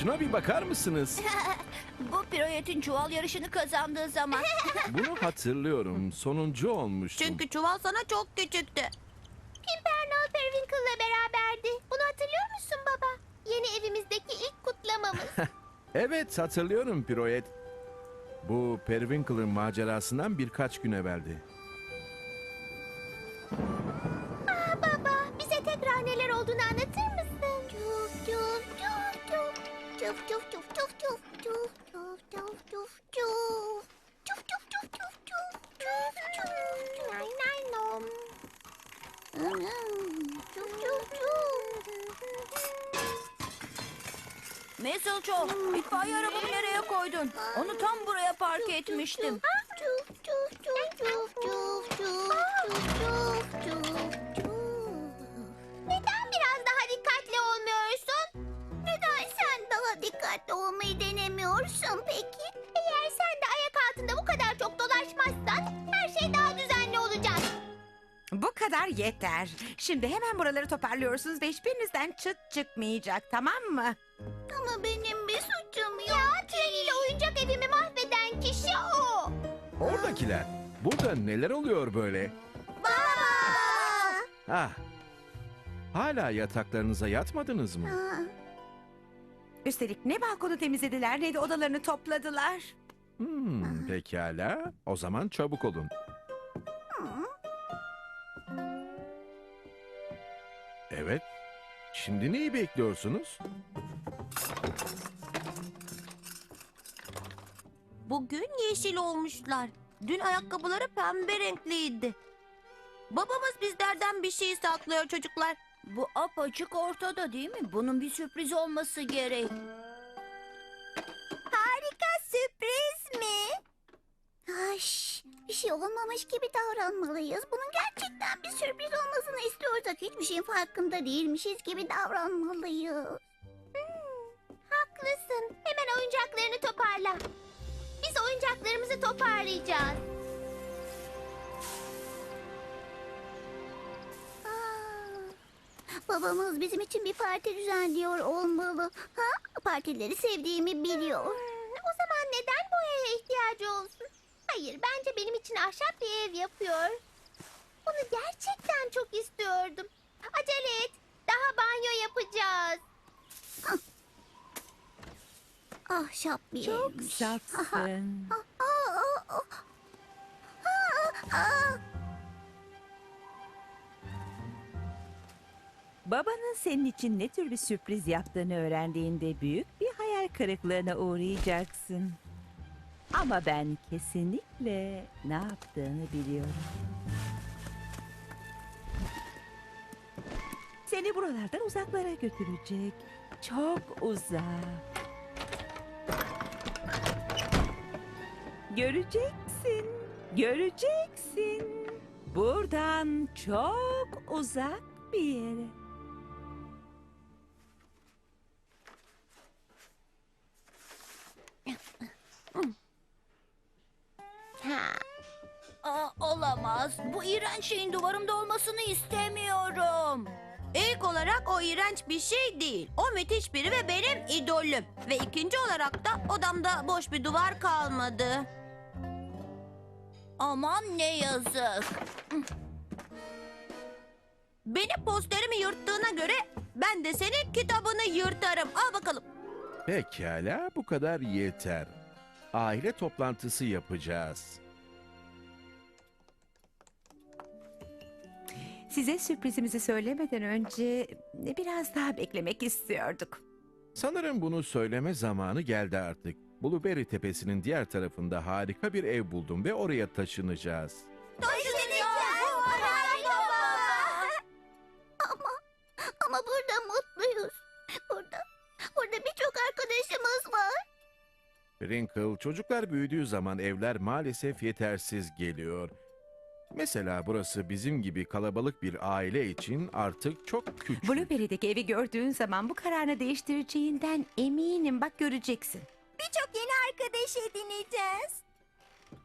Şuna bir bakar mısınız? Bu piroyetin çuval yarışını kazandığı zaman. Bunu hatırlıyorum. Sonuncu olmuştum. Çünkü çuval sana çok küçüktü. Pimpernel Periwinkle'la beraberdi. Bunu hatırlıyor musun baba? Yeni evimizdeki ilk kutlamamız. Evet hatırlıyorum Piroet. Bu Periwinkle'ın macerasından birkaç gün evveldi. Aa baba, bize tekrar neler olduğunu anlatır mısın? Nay nay nom. Cuf cuf cuf. Mistletoe, itfaiye arabamı nereye koydun? Onu tam buraya park etmiştim. Yeter. Şimdi hemen buraları toparlıyorsunuz ve hiçbirinizden çıt çıkmayacak tamam mı? Ama benim bir suçum yok. Ya treniyle oyuncak evimi mahveden kişi o. Oradakiler. Burada neler oluyor böyle? Baba. Ah. Hala yataklarınıza yatmadınız mı? Üstelik ne balkonu temizlediler ne de odalarını topladılar. Hmm, pekala. O zaman çabuk olun. Evet. Şimdi neyi bekliyorsunuz? Bugün yeşil olmuşlar. Dün ayakkabıları pembe renkliydi. Babamız bizlerden bir şey saklıyor çocuklar. Bu apaçık ortada değil mi? Bunun bir sürpriz olması gerek. Bir şey olmamış gibi davranmalıyız. Bunun gerçekten bir sürpriz olmasını istiyorsak hiçbir şeyin farkında değilmişiz gibi davranmalıyız. Hmm, haklısın. Hemen oyuncaklarını toparla. Biz oyuncaklarımızı toparlayacağız. Babamız bizim için bir parti düzenliyor olmalı. Ha? Partileri sevdiğimi biliyor. Hmm, o zaman neden boyaya ihtiyacı olsun? Hayır, bence benim için ahşap bir ev yapıyor. Bunu gerçekten çok istiyordum. Acele et, daha banyo yapacağız. Ahşap bir Çok evmiş. aa, aa. Aa, aa. Babanın senin için ne tür bir sürpriz yaptığını öğrendiğinde büyük bir hayal kırıklığına uğrayacaksın. Ama ben kesinlikle ne yaptığını biliyorum. Seni buralardan uzaklara götürecek. Çok uzak. Göreceksin, göreceksin. Buradan çok uzak bir yere. olamaz. Bu iğrenç şeyin duvarımda olmasını istemiyorum. İlk olarak o iğrenç bir şey değil. O müthiş biri ve benim idolüm. Ve ikinci olarak da odamda boş bir duvar kalmadı. Aman ne yazık. Benim posterimi yırttığına göre ben de senin kitabını yırtarım. Al bakalım. Pekala bu kadar yeter. Aile toplantısı yapacağız. Size sürprizimizi söylemeden önce biraz daha beklemek istiyorduk. Sanırım bunu söyleme zamanı geldi artık. Blueberry Tepesi'nin diğer tarafında harika bir ev buldum ve oraya taşınacağız. Ama ama burada mutluyuz. Burada burada birçok arkadaşımız var. Wrinkle, çocuklar büyüdüğü zaman evler maalesef yetersiz geliyor. Mesela burası bizim gibi kalabalık bir aile için artık çok küçük. Blueberry'deki evi gördüğün zaman bu kararını değiştireceğinden eminim. Bak göreceksin. Birçok yeni arkadaş edineceğiz.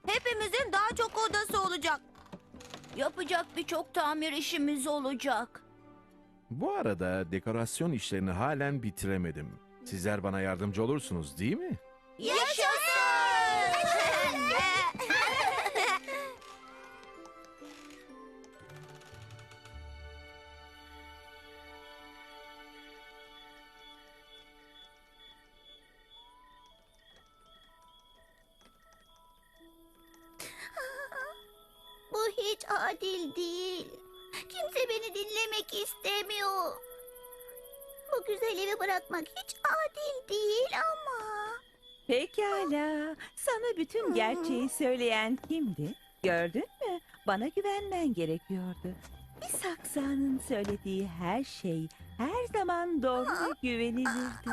Hepimizin daha çok odası olacak. Yapacak birçok tamir işimiz olacak. Bu arada dekorasyon işlerini halen bitiremedim. Sizler bana yardımcı olursunuz değil mi? Bu hiç adil değil. Kimse beni dinlemek istemiyor. Bu güzel evi bırakmak hiç adil değil ama. Pekala. Sana bütün gerçeği söyleyen kimdi? Gördün mü? Bana güvenmen gerekiyordu. Bir saksanın söylediği her şey her zaman doğru ve güvenilirdi.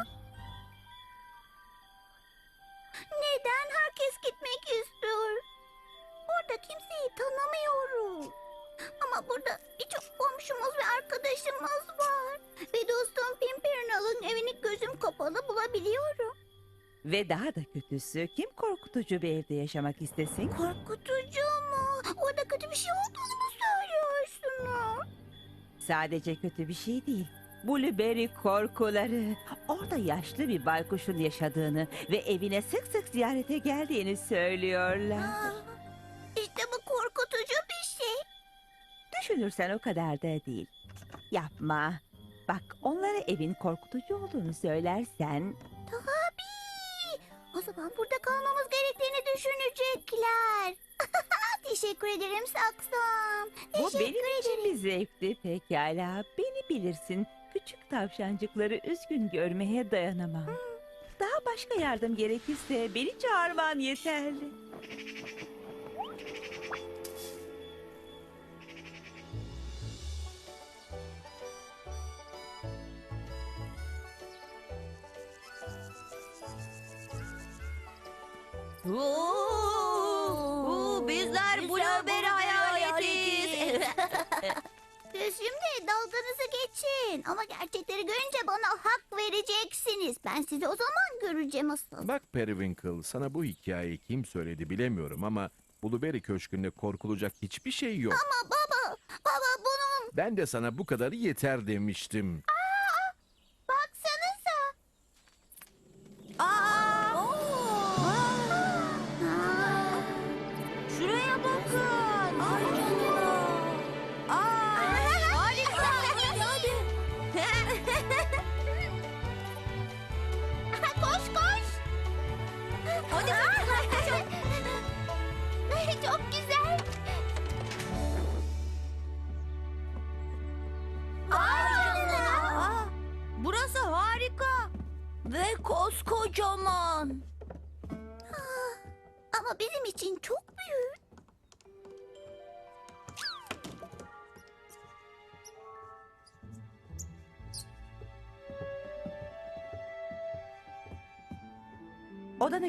Kimseyi tanımıyorum. Ama burada birçok komşumuz ve arkadaşımız var. Ve dostum Pimpernel'ın evini gözüm kapalı bulabiliyorum. Ve daha da kötüsü kim korkutucu bir evde yaşamak istesin? Korkutucu mu? Orada kötü bir şey olduğunu mu söylüyorsunuz? Sadece kötü bir şey değil. Blueberry korkuları. Orada yaşlı bir baykuşun yaşadığını ve evine sık sık ziyarete geldiğini söylüyorlar. Aa, Düşünürsen o kadar da değil. Yapma. Bak onlara evin korkutucu olduğunu söylersen Tabii. O zaman burada kalmamız gerektiğini düşünecekler. Teşekkür ederim Saksam. bu Teşekkür benim için bir zevkti pekala. Beni bilirsin. Küçük tavşancıkları üzgün görmeye dayanamam. Daha başka yardım gerekirse beni çağırman yeterli. Oo, bizler Blueberry hayaletiyiz. Siz şimdi dalganızı geçin. Ama gerçekleri görünce bana hak vereceksiniz. Ben sizi o zaman göreceğim asıl. Bak Periwinkle, sana bu hikayeyi kim söyledi bilemiyorum ama Blueberry Köşkü'nde korkulacak hiçbir şey yok. Ama baba, baba bunun Ben de sana bu kadarı yeter demiştim. Papa.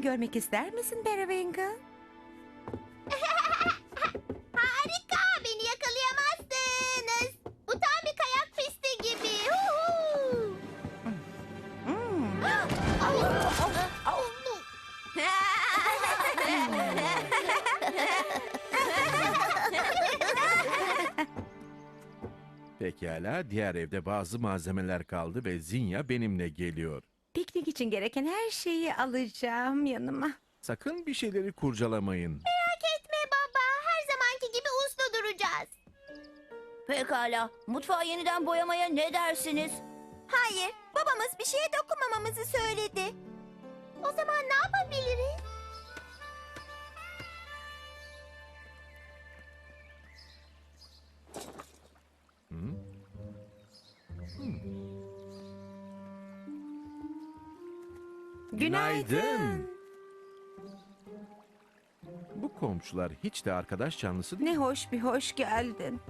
Görmek ister misin Periwinkle? Harika, beni yakalayamazsınız. Bu tam bir kayak pisti gibi. Huhu. Pekala, diğer evde bazı malzemeler kaldı ve Zinya benimle geliyor. Piknik için gereken her şeyi alacağım yanıma. Sakın bir şeyleri kurcalamayın. Merak etme baba, her zamanki gibi uslu duracağız. Pekala. Mutfağı yeniden boyamaya ne dersiniz? Hayır, babamız bir şeye dokunmamamızı söyledi. O zaman ne yapabiliriz? Günaydın. Bu komşular hiç de arkadaş canlısı değil. Ne hoş bir hoş geldin.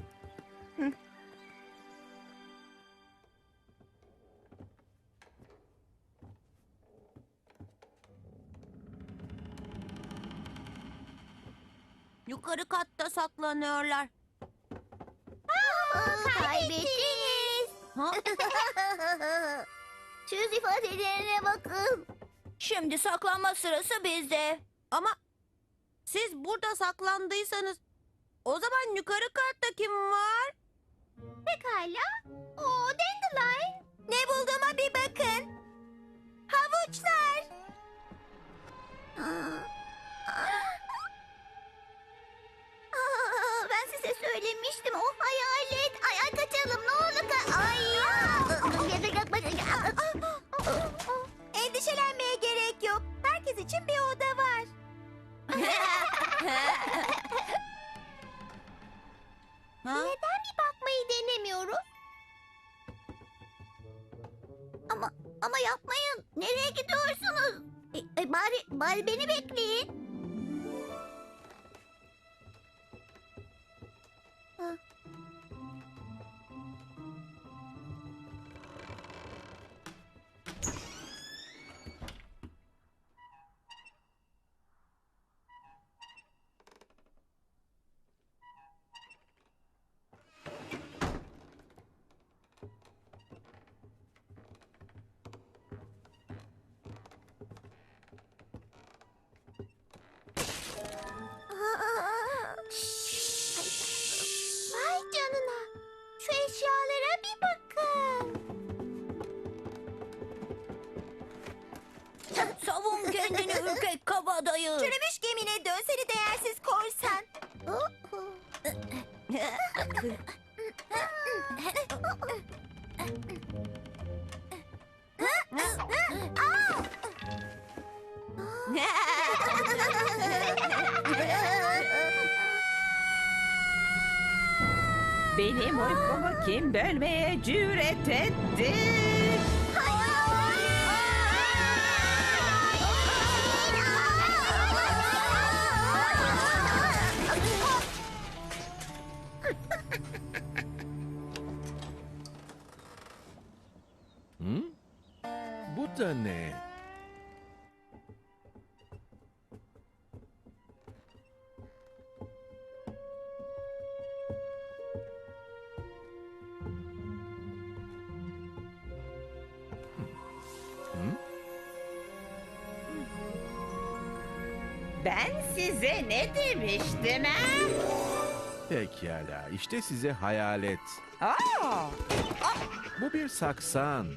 Yukarı katta saklanıyorlar. Kaybettiniz. Ha? Şu ifadelerine bakın. Şimdi saklanma sırası bizde. Ama siz burada saklandıysanız o zaman yukarı katta kim var? Pekala. O Dandelion. Ne bulduğuma bir bakın. Havuçlar. Ben size söylemiştim. O Savun kendini ürkek kabadayı. Çürümüş gemine dön seni de anne. Ben size ne demiştim ha? Pekala, işte size hayalet. Aa! Bu bir saksan.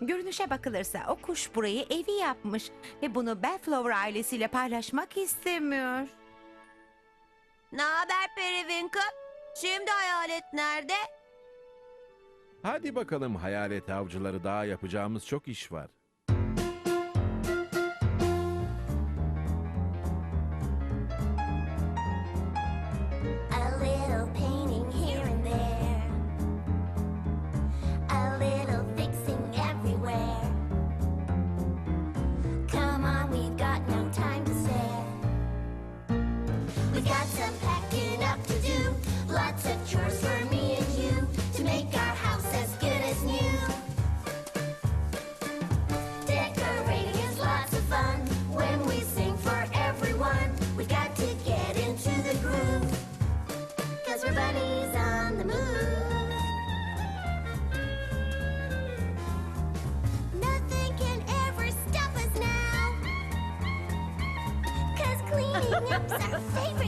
Görünüşe bakılırsa o kuş burayı evi yapmış ve bunu Bellflower ailesiyle paylaşmak istemiyor. Ne haber Periwinkle? Şimdi hayalet nerede? Hadi bakalım hayalet avcıları daha yapacağımız çok iş var. Snaps are favorite.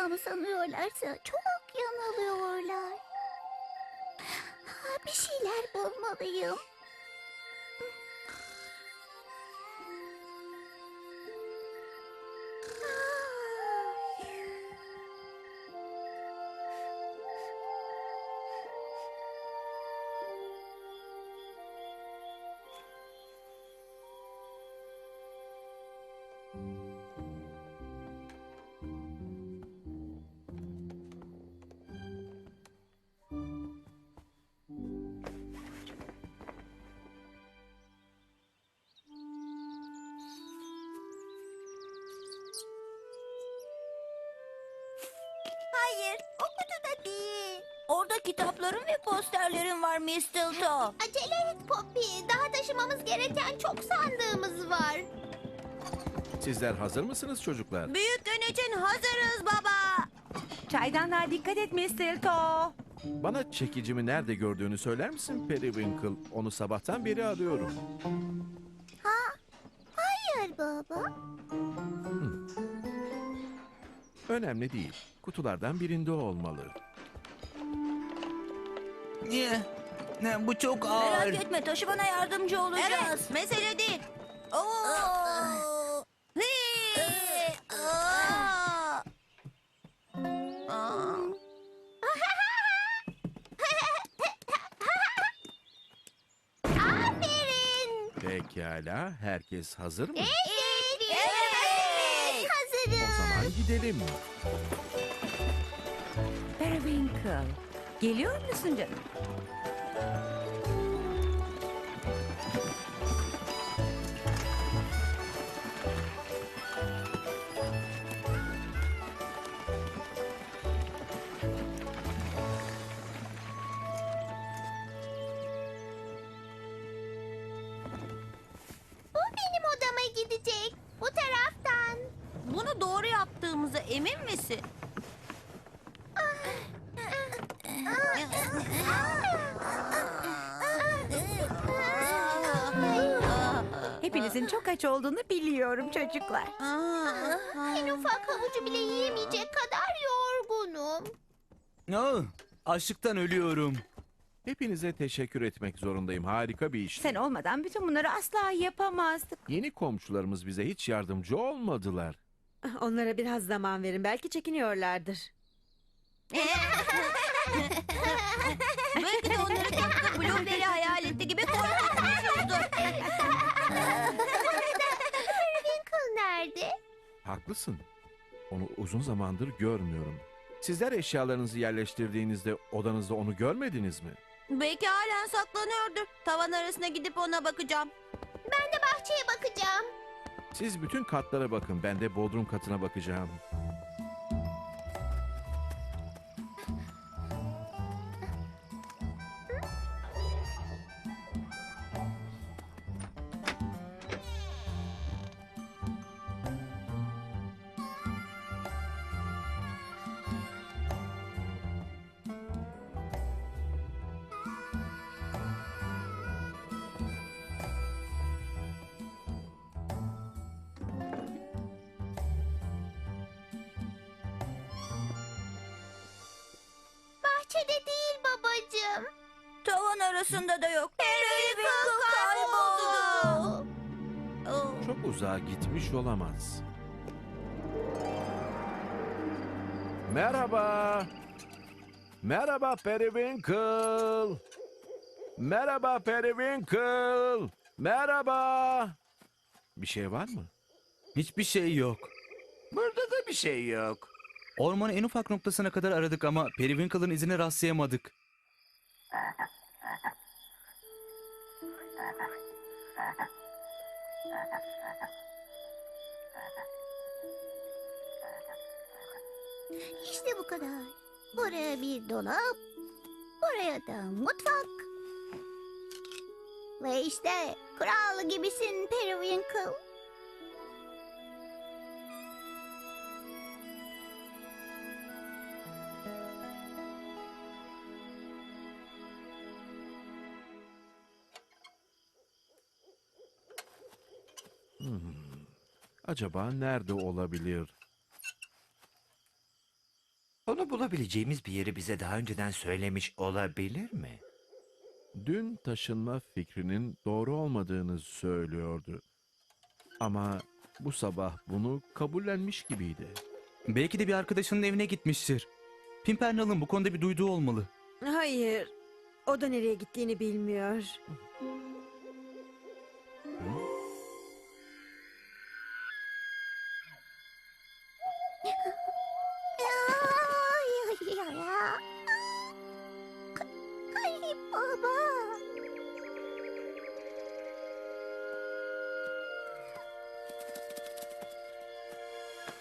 olacağımı sanıyorlarsa çok yanılıyorlar. Bir şeyler bulmalıyım. Kitaplarım ve posterlerim var Mistletoe. Acele et Poppy. Daha taşımamız gereken çok sandığımız var. Sizler hazır mısınız çocuklar? Büyük gün için hazırız baba. Çaydanlığa dikkat et Mistletoe. Bana çekicimi nerede gördüğünü söyler misin Periwinkle? Onu sabahtan beri arıyorum. Hayır baba. Önemli değil. Kutulardan birinde olmalı. Niye? Ne, bu çok ağır. Merak etme taşımana yardımcı olacağız. Evet, mesele değil. Oo. Hii. Aa. Aa. Aferin. Pekala, herkes hazır mı? Evet. O Hazırız. zaman gidelim. Periwinkle. Geliyor musun canım? Benim odama gidecek. Bu taraftan. Bunu doğru yaptığımıza emin misin? Hepinizin çok aç olduğunu biliyorum çocuklar. En ufak havucu bile yiyemeyecek kadar yorgunum. Oh, açlıktan ölüyorum. Hepinize teşekkür etmek zorundayım. Harika bir iş. Sen olmadan bütün bunları asla yapamazdık. Yeni komşularımız bize hiç yardımcı olmadılar. Onlara biraz zaman verin. Belki çekiniyorlardır. Belki de onları tıpkı Blueberry hayal etti gibi korkutmuşuzdur. Winkle nerede? Haklısın. Onu uzun zamandır görmüyorum. Sizler eşyalarınızı yerleştirdiğinizde odanızda onu görmediniz mi? Belki halen saklanıyordur. Tavan arasına gidip ona bakacağım. Ben de bahçeye bakacağım. Siz bütün katlara bakın. Ben de bodrum katına bakacağım. Bahçede değil babacığım. Tavan arasında da yok. Periwinkle kayboldu. Çok uzağa gitmiş olamaz. Merhaba. Merhaba Periwinkle. Merhaba Periwinkle. Merhaba. Bir şey var mı? Hiçbir şey yok. Burada da bir şey yok. Ormanın en ufak noktasına kadar aradık ama Periwinkle'ın izine rastlayamadık. İşte bu kadar. Buraya bir dolap. Buraya da mutfak. Ve işte kral gibisin Periwinkle. Acaba nerede olabilir? Onu bulabileceğimiz bir yeri bize daha önceden söylemiş olabilir mi? Dün taşınma fikrinin doğru olmadığını söylüyordu. Ama bu sabah bunu kabullenmiş gibiydi. Belki de bir arkadaşının evine gitmiştir. Pimpernel'ın bu konuda bir duyduğu olmalı. Hayır. O da nereye gittiğini bilmiyor.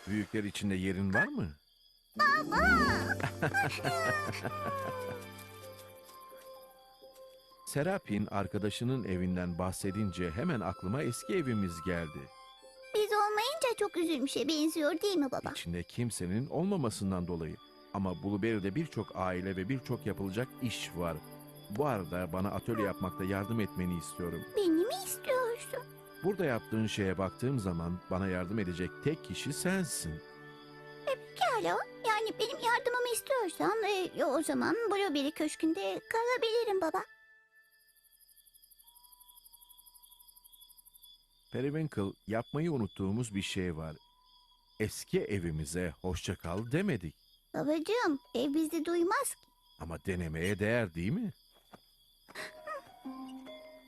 Büyükler içinde yerin var mı? Baba. Serapin arkadaşının evinden bahsedince hemen aklıma eski evimiz geldi. Biz olmayınca çok üzülmüşe benziyor değil mi baba? İçinde kimsenin olmamasından dolayı. Ama Blueberry'de birçok aile ve birçok yapılacak iş var. Bu arada bana atölye yapmakta yardım etmeni istiyorum. Beni mi? Burada yaptığın şeye baktığım zaman bana yardım edecek tek kişi sensin. Pekala. Yani benim yardımımı istiyorsan e, o zaman Blueberry Köşkü'nde kalabilirim baba. Periwinkle yapmayı unuttuğumuz bir şey var. Eski evimize hoşça kal demedik. Babacığım ev bizi duymaz ki. Ama denemeye değer değil mi?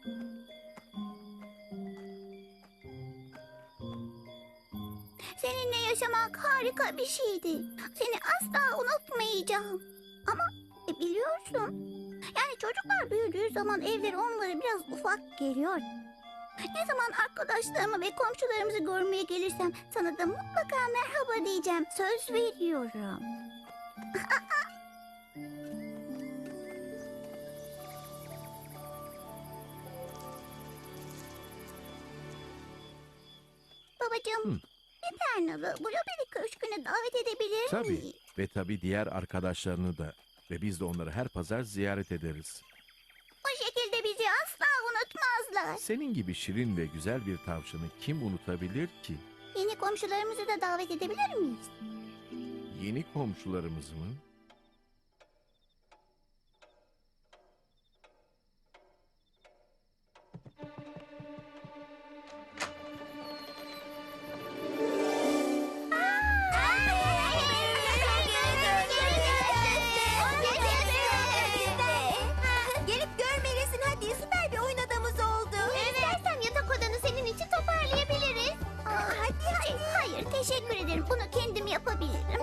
Seninle yaşamak harika bir şeydi. Seni asla unutmayacağım. Ama e, biliyorsun. Yani çocuklar büyüdüğü zaman evleri onlara biraz ufak geliyor. Ne zaman arkadaşlarımı ve komşularımızı görmeye gelirsem sana da mutlaka merhaba diyeceğim. Söz veriyorum. Babacığım, Hı. Pipernalı Blueberry Köşkü'ne davet edebilir Tabii. miyiz? Ve tabii diğer arkadaşlarını da. Ve biz de onları her pazar ziyaret ederiz. Bu şekilde bizi asla unutmazlar. Senin gibi şirin ve güzel bir tavşanı kim unutabilir ki? Yeni komşularımızı da davet edebilir miyiz? Yeni komşularımız mı? Teşekkür ederim. Bunu kendim yapabilirim.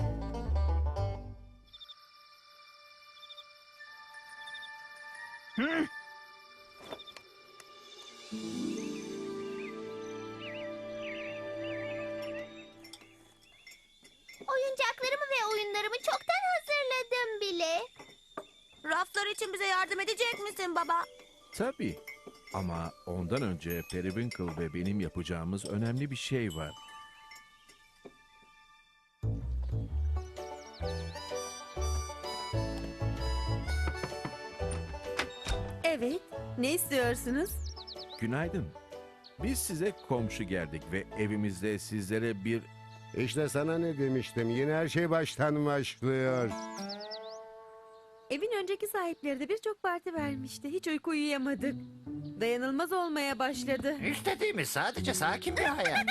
Oyuncaklarımı ve oyunlarımı çoktan hazırladım bile. Raflar için bize yardım edecek misin baba? Tabii. Ama ondan önce Periwinkle ve benim yapacağımız önemli bir şey var. Ne istiyorsunuz? Günaydın. Biz size komşu geldik ve evimizde sizlere bir İşte sana ne demiştim. Yine her şey baştan başlıyor. Evin önceki sahipleri de birçok parti vermişti. Hiç uyku uyuyamadık. Dayanılmaz olmaya başladı. İstediğimiz sadece sakin bir hayat.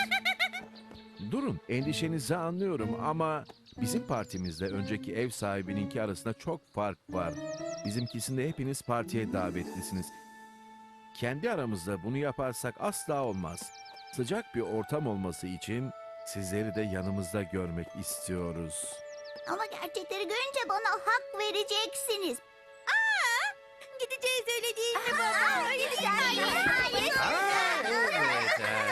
Durun, endişenizi anlıyorum ama bizim partimizde önceki ev sahibininki arasında çok fark var. Bizimkisinde hepiniz partiye davetlisiniz. Kendi aramızda bunu yaparsak asla olmaz. Sıcak bir ortam olması için sizleri de yanımızda görmek istiyoruz. Ama gerçekleri görünce bana hak vereceksiniz. Gideceğiz öyle değil mi Aa, gideceğiz. Hayır. Aa, evet, evet.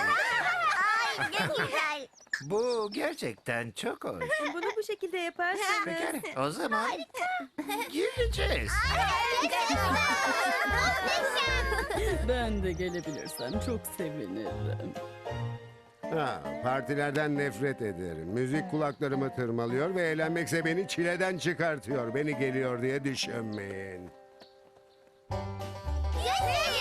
Ay ne güzel. Bu gerçekten çok hoş. Bunu bu şekilde yaparsanız... Pekala, o zaman gireceğiz. Ben de gelebilirsem çok sevinirim. Ha, partilerden nefret ederim. Müzik kulaklarımı tırmalıyor ve eğlenmekse beni çileden çıkartıyor. Beni geliyor diye düşünmeyin. Çok